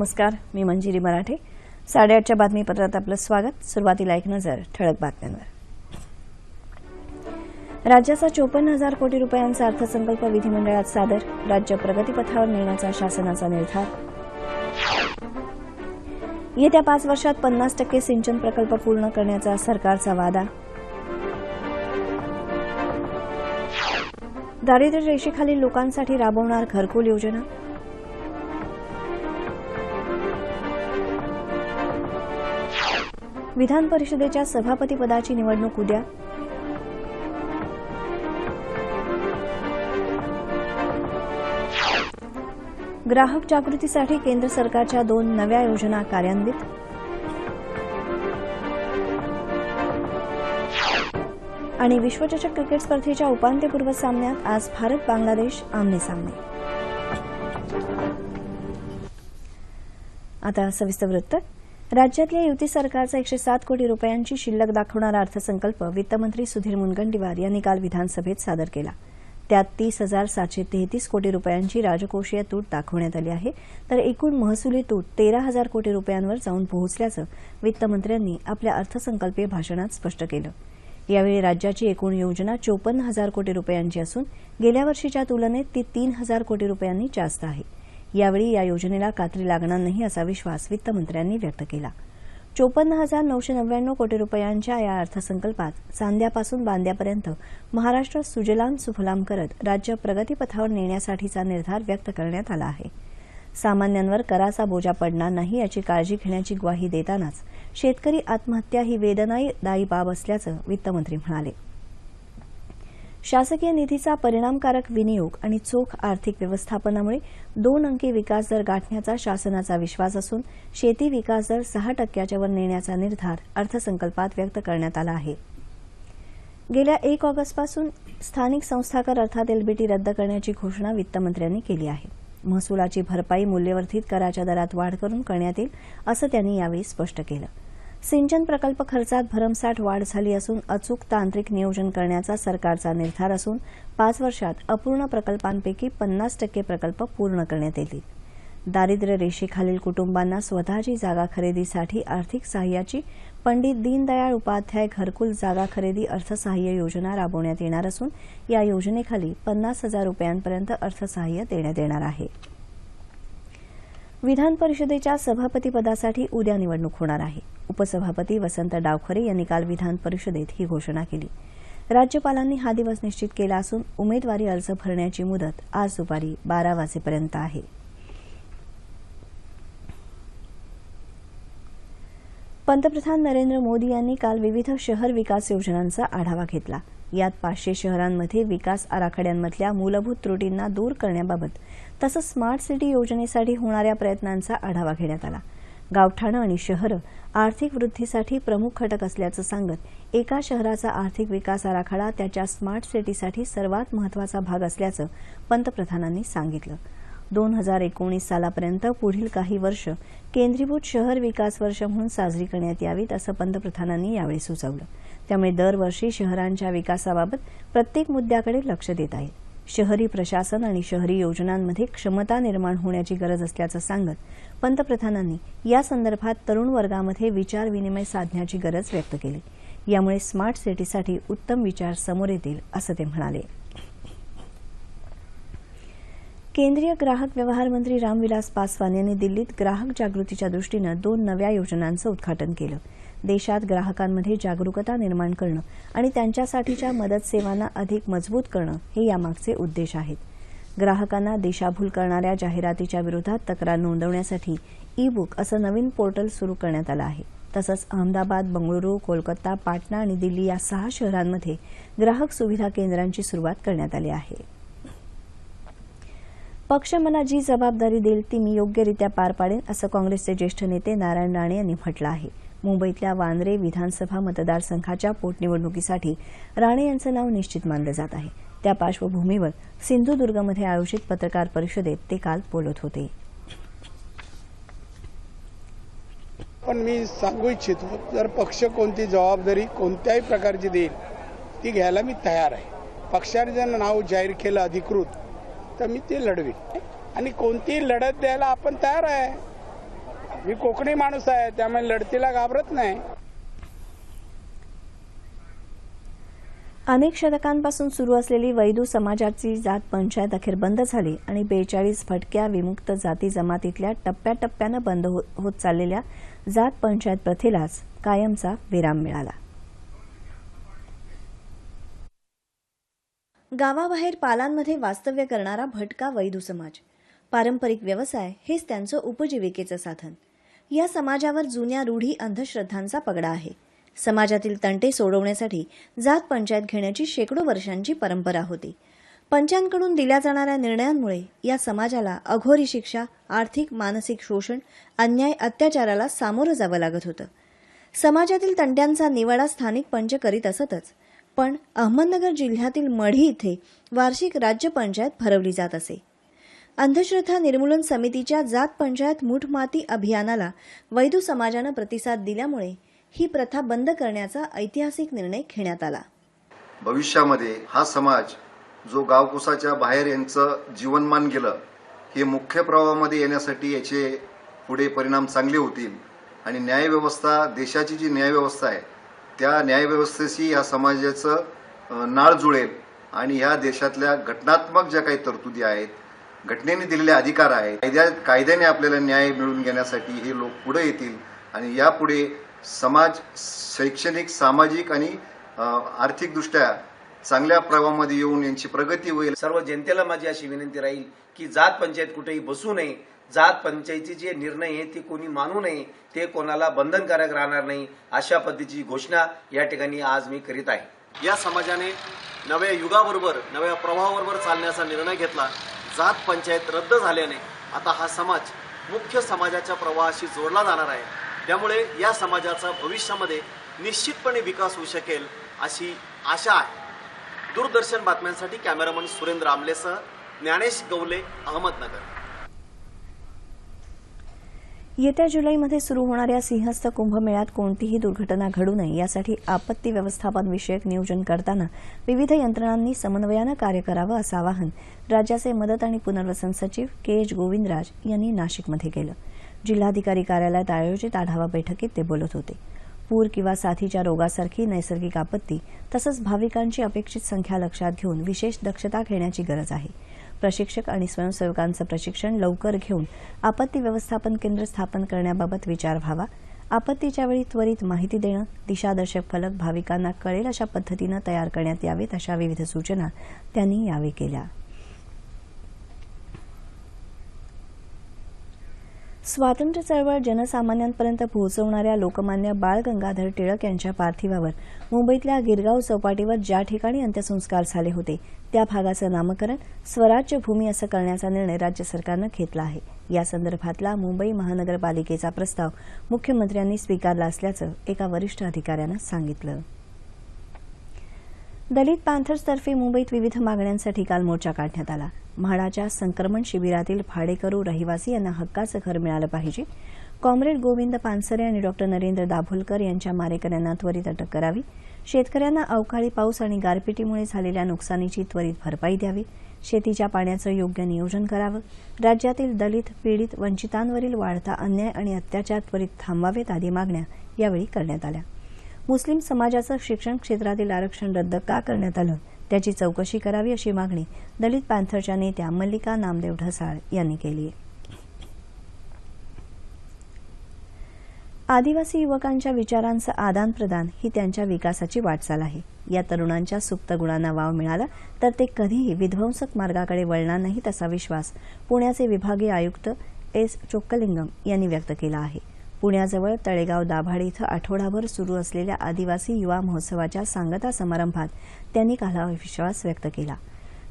नमस्कार मी मंजिरी मराठे. साडेआठच्या बातमीपत्रात आपलं स्वागत. सुरुवातीला एक नजर ठळक बातम्यांवर. राज्याचा चोपन्न हजार कोटी रुपयांचा अर्थसंकल्प विधिमंडळात सादर राज्य प्रगतीपथावर नेण्याचा शासनाचा निर्धार. येत्या पाच वर्षात पन्नास टक्के सिंचन प्रकल्प पूर्ण करण्याचा सरकारचा वादा. दारिद्र्य रेषेखालील लोकांसाठी राबवणार घरकुल योजना. विधान परिषदेच्या सभापतीपदाची निवडणूक उद्या. ग्राहक जागृतीसाठी केंद्र सरकारच्या दोन नव्या योजना कार्यान्वित. आणि विश्वचषक क्रिकेट स्पर्धेच्या उपांत्यपूर्व सामन्यात आज भारत बांगलादेश आमने सामने. आता सविस्तर वृत्त. राज्यातल्या युती सरकारचा एकशे सात कोटी रुपयांची शिल्लक दाखवणारा अर्थसंकल्प वित्तमंत्री सुधीर मुनगंटीवार यांनी काल विधानसभेत सादर केला. त्यात तीस हजार सातशे तेहतीस कोटी रुपयांची राजकोषीय तूट दाखवण्यात आली आहे. तर एकूण महसुली तूट तेरा हजार कोटी रुपयांवर जाऊन पोहोचल्याचं वित्तमंत्र्यांनी आपल्या अर्थसंकल्पीय भाषणात स्पष्ट केलं. यावेळी राज्याची एकूण योजना चोपन्न हजार कोटी रुपयांची असून गेल्या वर्षीच्या तुलनेत ती तीन हजार कोटी रुपयांनी जास्त आहे. यावेळी या योजनेला कात्री लागणार नाही असा विश्वास वित्तमंत्र्यांनी व्यक्त केला. चोपन्न हजार नऊशे नव्याण्णव कोटी रुपयांच्या या अर्थसंकल्पात चांद्यापासून बांद्यापर्यंत महाराष्ट्र सुजलाम सुफलाम करत राज्य प्रगतीपथावर नेण्यासाठीचा निर्धार व्यक्त करण्यात आला आहे. सामान्यांवर कराचा बोजा पडणार नाही याची काळजी घेण्याची ग्वाही देतानाच शेतकरी आत्महत्या ही वेदनादायी बाब असल्याचं वित्तमंत्री म्हणाले. शासकीय निधीचा परिणामकारक विनियोग आणि चोख आर्थिक व्यवस्थापनामुळे दोन अंकी विकास दर गाठण्याचा शासनाचा विश्वास असून शेती विकास दर सहा टक्क्याच्या वर नेण्याचा निर्धार अर्थसंकल्पात व्यक्त करण्यात आला आहे. गेल्या एक ऑगस्टपासून स्थानिक संस्थाकर अर्थात एलबीटी रद्द करण्याची घोषणा वित्तमंत्र्यांनी केली आहे. महसुलाची भरपाई मूल्यवर्धित कराच्या दरात वाढ करून करण्यात येईल असं त्यांनी यावेळी स्पष्ट केलं. सिंचन प्रकल्प खर्चात भरमसाठ वाढ झाली असून अचूक तांत्रिक नियोजन करण्याचा सरकारचा निर्धार असून पाच वर्षात अपूर्ण प्रकल्पांपैकी पन्नास टक्के प्रकल्प पूर्ण करण्यात येतील. दारिद्र्य रेषेखालील कुटुंबांना स्वतःची जागा खरेदीसाठी आर्थिक सहाय्याची पंडित दीनदयाळ उपाध्याय घरकुल जागा खरेदी अर्थसहाय्य योजना राबवण्यात येणार असून या योजनेखाली पन्नास हजार रुपयांपर्यंत अर्थसहाय्य देण्यात येणार आहे. विधान परिषदेच्या सभापतीपदासाठी उद्या निवडणूक होणार आहे. उपसभापती वसंत डावखरे यांनी काल विधान परिषदेत ही घोषणा केली. राज्यपालांनी हा दिवस निश्चित केला असून उमेदवारी अर्ज भरण्याची मुदत आज दुपारी बारा वाजेपर्यंत आहे. पंतप्रधान नरेंद्र मोदी यांनी काल विविध शहर विकास योजनांचा आढावा घेतला. यात पाचशे शहरांमध्ये विकास आराखड्यांमधल्या मूलभूत त्रुटींना दूर करण्याबाबत तसंच स्मार्ट सिटी योजनेसाठी होणाऱ्या प्रयत्नांचा आढावा घेण्यात आला. गावठाणं आणि शहरं आर्थिक वृद्धीसाठी प्रमुख घटक असल्याचं सांगत एका शहराचा आर्थिक विकास आराखडा त्याच्या स्मार्ट सिटीसाठी सर्वात महत्त्वाचा भाग असल्याचं पंतप्रधानांनी सांगितलं. दोन हजार एकोणीस सालापर्यंत पुढील काही वर्ष केंद्रीभूत शहर विकास वर्ष म्हणून साजरी करण्यात यावीत असं पंतप्रधानांनी यावेळी सुचवलं. त्यामुळे दरवर्षी शहरांच्या विकासाबाबत प्रत्येक मुद्द्याकडे लक्ष देत येईल शहरी प्रशासन आणि शहरी योजनांमध्ये क्षमता निर्माण होण्याची गरज असल्याचं सांगत पंतप्रधानांनी या संदर्भात तरुण वर्गामध्ये विचार विनिमय साधण्याची गरज व्यक्त केली. यामुळे स्मार्ट सिटीसाठी उत्तम विचार समोर येतील असं ते म्हणाले. केंद्रीय ग्राहक व्यवहार मंत्री रामविलास पासवान यांनी दिल्लीत ग्राहक जागृतीच्या दृष्टीनं दोन नव्या योजनांचं उद्घाटन केलं. देशात ग्राहकांमध्ये जागरूकता निर्माण करणं आणि त्यांच्यासाठीच्या मदत सेवांना अधिक मजबूत करणं हे यामागचे उद्देश आहेत. ग्राहकांना दिशाभूल करणाऱ्या जाहिरातीच्या विरोधात तक्रार नोंदवण्यासाठी ई बुक असं नवीन पोर्टल सुरू करण्यात आलं आहे. तसंच अहमदाबाद बंगळुरू कोलकाता पाटणा आणि दिल्ली या सहा शहरांमध्ये ग्राहक सुविधा केंद्रांची सुरुवात करण्यात आली आहे. पक्ष मला जी जबाबदारी देईल ती मी योग्यरित्या पार पाडेन असं काँग्रेसचे ज्येष्ठ नेते नारायण राणे यांनी म्हटलं आहे. मुंबईतल्या वांद्रे विधानसभा मतदारसंघाच्या पोटनिवडणुकीसाठी राणे यांचं नाव निश्चित मानलं जात आहे. त्या पार्श्वभूमीवर सिंधुदुर्गमध्ये आयोजित पत्रकार परिषदेत ते काल बोलत होते. पण मी सांगू इच्छितो जर पक्ष कोणती जबाबदारी कोणत्याही प्रकारची देईल ती घ्यायला मी तयार आहे. पक्षाने जर नाव जाहीर केलं अधिकृत तर मी ते लढवीन. आणि कोणतीही लढत द्यायला आपण तयार आहे. मी कोकणी माणूस आहे त्यामुळे लढतीला घाबरत नाही. अनेक शतकांपासून सुरू असलेली वैदू समाजाची जात पंचायत अखेर बंद झाली आणि बेचाळीस फटक्या विमुक्त जाती जमातीतल्या टप्प्याटप्प्यानं बंद हो-, होत चाललेल्या जात पंचायत प्रथेलाच कायमचा विराम मिळाला. गावाबाहेर पालांमध्ये वास्तव्य करणारा भटका वैदू समाज. पारंपरिक व्यवसाय हेच त्यांचं उपजीविकेचं साधन. या समाजावर जुन्या रूढी अंधश्रद्धांचा पगडा आहे. समाजातील तंटे सोडवण्यासाठी जात पंचायत घेण्याची शेकडो वर्षांची परंपरा होती. पंचांकडून दिल्या जाणाऱ्या निर्णयांमुळे या समाजाला अघोरी शिक्षा आर्थिक मानसिक शोषण अन्याय अत्याचाराला सामोरं जावं लागत होतं. समाजातील तंट्यांचा निवाडा स्थानिक पंच करीत असतच पण अहमदनगर जिल्ह्यातील मढी इथे वार्षिक राज्य पंचायत भरवली जात असे. अंधश्रद्धा निर्मूलन समितीच्या जात पंचायत मूठमाती अभियानाला वैदू समाजानं प्रतिसाद दिल्यामुळे ही प्रथा बंद करण्याचा ऐतिहासिक निर्णय घेण्यात आला. भविष्यामध्ये हा समाज जो गावकुसाच्या बाहेर यांचं जीवनमान गेलं हे मुख्य प्रवाहामध्ये येण्यासाठी याचे पुढे परिणाम चांगले होतील. आणि न्यायव्यवस्था देशाची जी न्यायव्यवस्था आहे त्या न्यायव्यवस्थेशी या समाजाचं नाळ जुळेल. आणि ह्या देशातल्या घटनात्मक ज्या काही तरतुदी आहेत घटनेने दिलेले अधिकार आहेत. कायद्या कायद्याने आपल्याला न्याय मिळवून घेण्यासाठी हे लोक पुढे येतील आणि यापुढे समाज शैक्षणिक सामाजिक आणि आर्थिकदृष्ट्या चांगल्या प्रवाहामध्ये येऊन यांची प्रगती होईल. सर्व जनतेला माझी अशी विनंती राहील की जात पंचायत कुठेही बसू नये. जात पंचायतीचे जे निर्णय आहे ते कोणी मानू नये. ते कोणाला बंधनकारक राहणार नाही अशा पद्धतीची घोषणा या ठिकाणी आज मी करीत आहे. या समाजाने नव्या युगाबरोबर नव्या प्रवाहाबरोबर चालण्याचा निर्णय घेतला. जात पंचायत रद्द झाल्याने आता हा समाज मुख्य समाजाच्या प्रवाहाशी जोडला जाणार आहे. त्यामुळे या समाजाचा भविष्यामध्ये निश्चितपणे विकास होऊ शकेल अशी आशा आहे. दूरदर्शन बातम्यांसाठी कॅमेरामन सुरेंद्र आमलेसह ज्ञानेश गवले अहमदनगर. येत्या जुलैमध्ये सुरू होणाऱ्या सिंहस्थ कुंभमेळ्यात कोणतीही दुर्घटना घडू नये यासाठी आपत्ती व्यवस्थापन विषयक नियोजन करताना विविध यंत्रणांनी समन्वयानं कार्य करावं असं आवाहन राज्याचे मदत आणि पुनर्वसन सचिव के एच गोविंदराज यांनी नाशिकमध्ये केलं. जिल्हाधिकारी कार्यालयात आयोजित आढावा बैठकीत ते बोलत होते. पूर किंवा साथीच्या रोगासारखी नैसर्गिक आपत्ती तसंच भाविकांची अपेक्षित संख्या लक्षात घेऊन विशेष दक्षता घेण्याची गरज आहे. प्रशिक्षक आणि स्वयंसेवकांचं प्रशिक्षण लवकर घेऊन आपत्ती व्यवस्थापन केंद्र स्थापन करण्याबाबत विचार व्हावा. आपत्तीच्या वेळी त्वरित माहिती देणं दिशादर्शक फलक भाविकांना कळेल अशा पद्धतीनं तयार करण्यात यावेत अशा विविध सूचना त्यांनी यावेळी केल्या. स्वातंत्र्य चळवळ जनसामान्यांपर्यंत पोहोचवणाऱ्या लोकमान्य बाळ गंगाधर टिळक यांच्या पार्थिवावर मुंबईतल्या गिरगाव चौपाटीवर ज्या ठिकाणी अंत्यसंस्कार झाले होते त्या भागाचं नामकरण स्वराज्य भूमी असं करण्याचा निर्णय राज्य सरकारनं घेतला आहे. या संदर्भातला मुंबई महानगरपालिकेचा प्रस्ताव मुख्यमंत्र्यांनी स्वीकारला असल्याचं एका वरिष्ठ अधिकाऱ्यानं सांगितलं. दलित पॅन्थर्सतर्फे मुंबईत विविध मागण्यांसाठी काल मोर्चा काढण्यात आला. म्हाडाच्या संक्रमण शिबिरातील भाडेकरू रहिवासी यांना हक्काचं घर मिळालं पाहिजे. कॉम्रेड गोविंद पानसरे आणि डॉक्टर नरेंद्र दाभोलकर यांच्या मारेकऱ्यांना त्वरित अटक करावी. शेतकऱ्यांना अवकाळी पाऊस आणि गारपिटीमुळे झालेल्या नुकसानीची त्वरित भरपाई द्यावी. शेतीच्या पाण्याचं योग्य नियोजन करावं. राज्यातील दलित पीडित वंचितांवरील वाढता अन्याय आणि अत्याचार त्वरित थांबवावेत आदी मागण्या यावेळी करण्यात आल्या. मुस्लिम समाजाचं शिक्षण क्षेत्रातील आरक्षण रद्द का करण्यात आलं? त्याची चौकशी करावी अशी मागणी दलित पॅन्थरच्या नेत्या मल्लिका नामदेव ढसाळ यांनी केली आहे. आदिवासी युवकांच्या विचारांचं आदान प्रदान ही त्यांच्या विकासाची वाटचाल आहे. या तरुणांच्या सुप्त गुणांना वाव मिळाला तर ते कधीही विध्वंसक मार्गाकडे वळणार नाहीत असा विश्वास पुण्याचे विभागीय आयुक्त एस चोक्कलिंगम यांनी व्यक्त केला आहे. पुण्याजवळ तळेगाव दाभाडे इथं आठवडाभर सुरू असलेल्या आदिवासी युवा महोत्सवाच्या सांगता समारंभात त्यांनी काल विश्वास व्यक्त केला.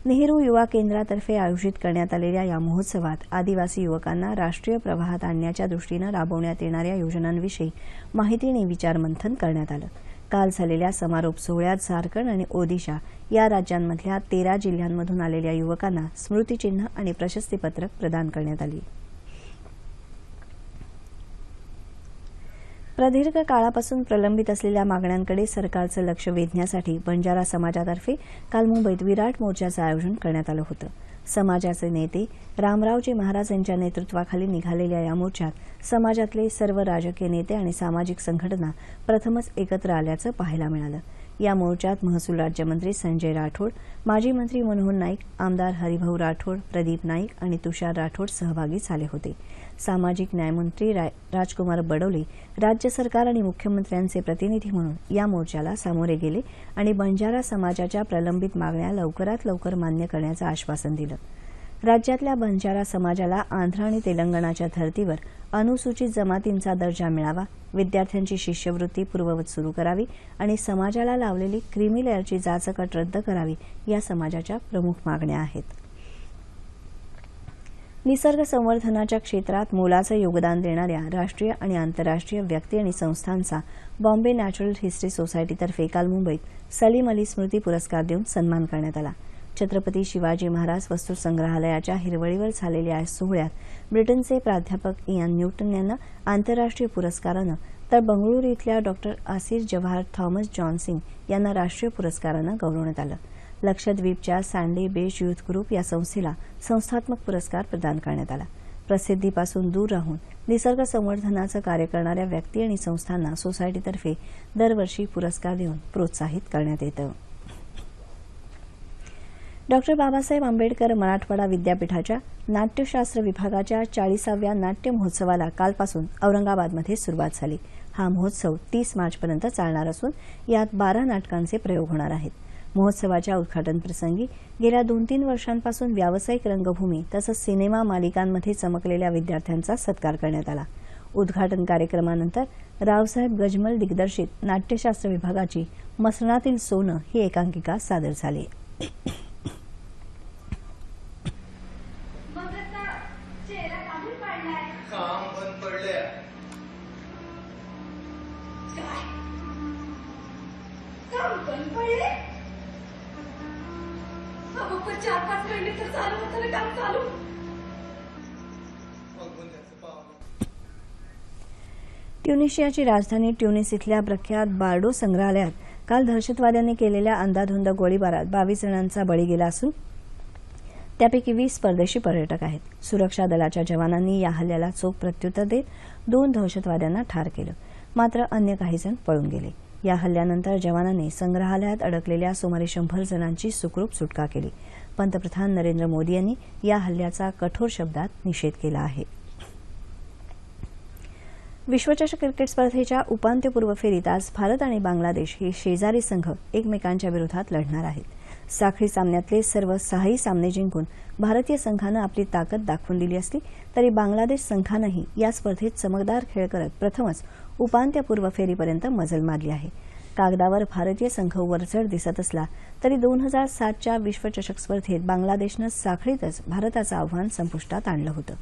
नेहरू युवा केंद्रातर्फे आयोजित करण्यात आलेल्या या महोत्सवात आदिवासी युवकांना राष्ट्रीय प्रवाहात आणण्याच्या दृष्टीनं राबवण्यात येणाऱ्या योजनांविषयी माहिती आणि विचारमंथन करण्यात आलं. काल झालेल्या समारोप सोहळ्यात झारखंड आणि ओदिशा या राज्यांमधल्या तेरा जिल्ह्यांमधून आलेल्या युवकांना स्मृतिचिन्ह आणि प्रशस्तीपत्रक प्रदान करण्यात आली. प्रदीर्घ काळापासून प्रलंबित असलेल्या मागण्यांकडे सरकारचं लक्ष वेधण्यासाठी बंजारा समाजातर्फे काल मुंबईत विराट मोर्चाचं आयोजन करण्यात आलं होतं. समाजाचे नेते रामरावजी महाराज यांच्या नेतृत्वाखाली निघालेल्या या मोर्चात समाजातले सर्व राजकीय नेते आणि सामाजिक संघटना प्रथमच एकत्र आल्याचं पाहायला मिळालं. या मोर्चात महसूल राज्यमंत्री संजय राठोड माजी मंत्री मनोहर नाईक आमदार हरिभाऊ राठोड प्रदीप नाईक आणि तुषार राठोड सहभागी झाले होते. सामाजिक न्यायमंत्री राजकुमार बडोले राज्य सरकार आणि मुख्यमंत्र्यांचे प्रतिनिधी म्हणून या मोर्चाला सामोरे गेले आणि बंजारा समाजाच्या प्रलंबित मागण्या लवकरात लवकर मान्य करण्याचं आश्वासन दिलं. राज्यातल्या बंजारा समाजाला आंध्र आणि तेलंगणाच्या धर्तीवर अनुसूचित जमातींचा दर्जा मिळावा विद्यार्थ्यांची शिष्यवृत्ती पूर्ववत सुरू करावी आणि समाजाला लावलेली क्रिमी लेअरची जाचकट रद्द करावी या समाजाच्या प्रमुख मागण्या आहेत. निसर्ग संवर्धनाच्या क्षेत्रात मोलाचं योगदान देणाऱ्या राष्ट्रीय आणि आंतरराष्ट्रीय व्यक्ती आणि संस्थांचा बॉम्बे नॅचरल हिस्ट्री सोसायटीतर्फे काल मुंबईत सलीम अली स्मृती पुरस्कार देऊन सन्मान करण्यात आला. छत्रपती शिवाजी महाराज वस्तू संग्रहालयाच्या हिरवळीवर झालेल्या या सोहळ्यात ब्रिटनचे प्राध्यापक इयान न्यूटन यांना आंतरराष्ट्रीय पुरस्कारानं तर बंगळुरू इथल्या डॉक्टर आसिर जवाहर थॉमस जॉनसिंग यांना राष्ट्रीय पुरस्कारानं गौरवण्यात आलं. लक्षद्वीपच्या सँडी बेज युथ ग्रुप या संस्थेला संस्थात्मक पुरस्कार प्रदान करण्यात आला. प्रसिद्धीपासून दूर राहून निसर्ग संवर्धनाचं कार्य करणाऱ्या व्यक्ती आणि संस्थांना सोसायटीतर्फे दरवर्षी पुरस्कार देऊन प्रोत्साहित करण्यात येतं. डॉक्टर बाबासाहेब आंबेडकर मराठवाडा विद्यापीठाच्या नाट्यशास्त्र विभागाच्या चाळीसाव्या नाट्य महोत्सवाला कालपासून औरंगाबादमध्ये सुरुवात झाली. हा महोत्सव तीस मार्चपर्यंत चालणार असून यात बारा नाटकांचे प्रयोग होणार आहेत. महोत्सवाच्या उद्घाटनप्रसंगी गेल्या दोन तीन वर्षांपासून व्यावसायिक रंगभूमी तसंच सिनेमा मालिकांमध्ये चमकलेल्या विद्यार्थ्यांचा सत्कार करण्यात आला. उद्घाटन कार्यक्रमानंतर रावसाहेब गजमल दिग्दर्शित नाट्यशास्त्र विभागाची मसणातील सोनं ही एकांकिका सादर झाली. चार पाच महिने तर चालू होतं ना काम चालू. ट्युनिशियाची राजधानी ट्युनिस इथल्या प्रख्यात बार्डो संग्रहालयात काल दहशतवाद्यांनी केलेल्या अंदाधुंद गोळीबारात बावीस जणांचा बळी गेला असून त्यापैकी वीस परदेशी पर्यटक आहेत. सुरक्षा दलाच्या जवानांनी या हल्ल्याला चोख प्रत्युत्तर देत दोन दहशतवाद्यांना ठार केलं. मात्र अन्य काही जण पळून गेले. या हल्ल्यानंतर जवानांनी संग्रहालयात अडकलेल्या सुमारे शंभर जणांची सुखरूप सुटका केली. पंतप्रधान नरेंद्र मोदी यांनी या हल्ल्याचा कठोर शब्दात निषेध केला आहे. विश्वचषक क्रिकेट स्पर्धेच्या उपांत्यपूर्व फेरीत आज भारत आणि बांगलादेश हे शेजारी संघ एकमेकांच्या विरोधात लढणार आहेत. साखळी सामन्यातले सर्व सहाही सामने जिंकून भारतीय संघानं आपली ताकद दाखवून दिली असली तरी बांगलादेश संघानंही या स्पर्धेत चमकदार खेळ करत प्रथमच उपांत्यपूर्व फेरीपर्यंत मजल मारली आहे. कागदावर भारतीय संघ वरचढ दिसत असला तरी दोन हजार सातच्या विश्वचषक स्पर्धेत बांगलादेशनं साखळीतच भारताचं आव्हान संपुष्टात आणलं होतं.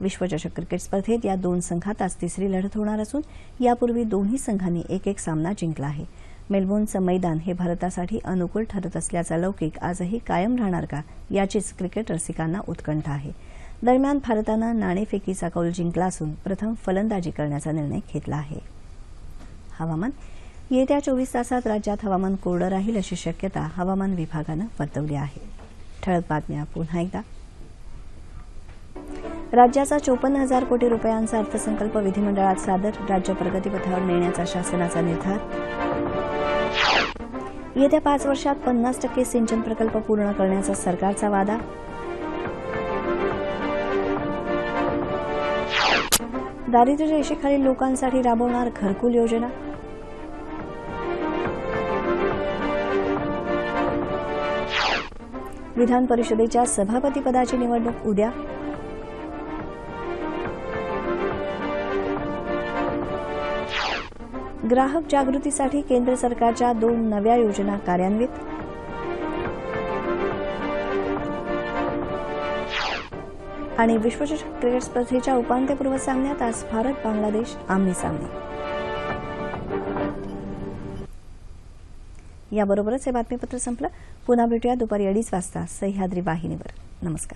विश्वचषक क्रिकेट स्पर्धेत या दोन संघात आज तिसरी लढत होणार असून यापूर्वी दोन्ही संघांनी एक एक सामना जिंकला आहे. मेलबोर्नचं मैदान हे भारतासाठी अनुकूल ठरत असल्याचा लौकिक आजही कायम राहणार का याचीच क्रिकेट रसिकांना उत्कंठा आहे. दरम्यान भारतानं नाणेफेकीचा कौल जिंकला असून प्रथम फलंदाजी करण्याचा निर्णय घेतला आहे. हवामान येत्या चोवीस तासात राज्यात हवामान कोरडं राहील अशी शक्यता हवामान विभागानं वर्तवली आहे. ठळक बातम्या पुन्हा एकदा. राज्याचा चोपन्न हजार कोटी रुपयांचा अर्थसंकल्प विधिमंडळात सादर राज्य प्रगतीपथावर नेण्याचा शासनाचा निर्धार. येत्या पाच वर्षात पन्नास टक्के सिंचन प्रकल्प पूर्ण करण्याचा सरकारचा वादा. दारिद्र्य रेषेखालील लोकांसाठी राबवणार घरकुल योजना? विधान परिषदेच्या सभापतीपदाची निवडणूक उद्या? ग्राहक जागृतीसाठी केंद्र सरकारच्या दोन नव्या योजना कार्यान्वित? आणि विश्वचषक क्रिकेट स्पर्धेच्या उपांत्यपूर्व सामन्यात आज भारत बांगलादेश आमने सामने. याबरोबरच हे बातमीपत्र संपलं. पुन्हा भेटूया दुपारी अडीच वाजता सह्याद्री वाहिनीवर. नमस्कार.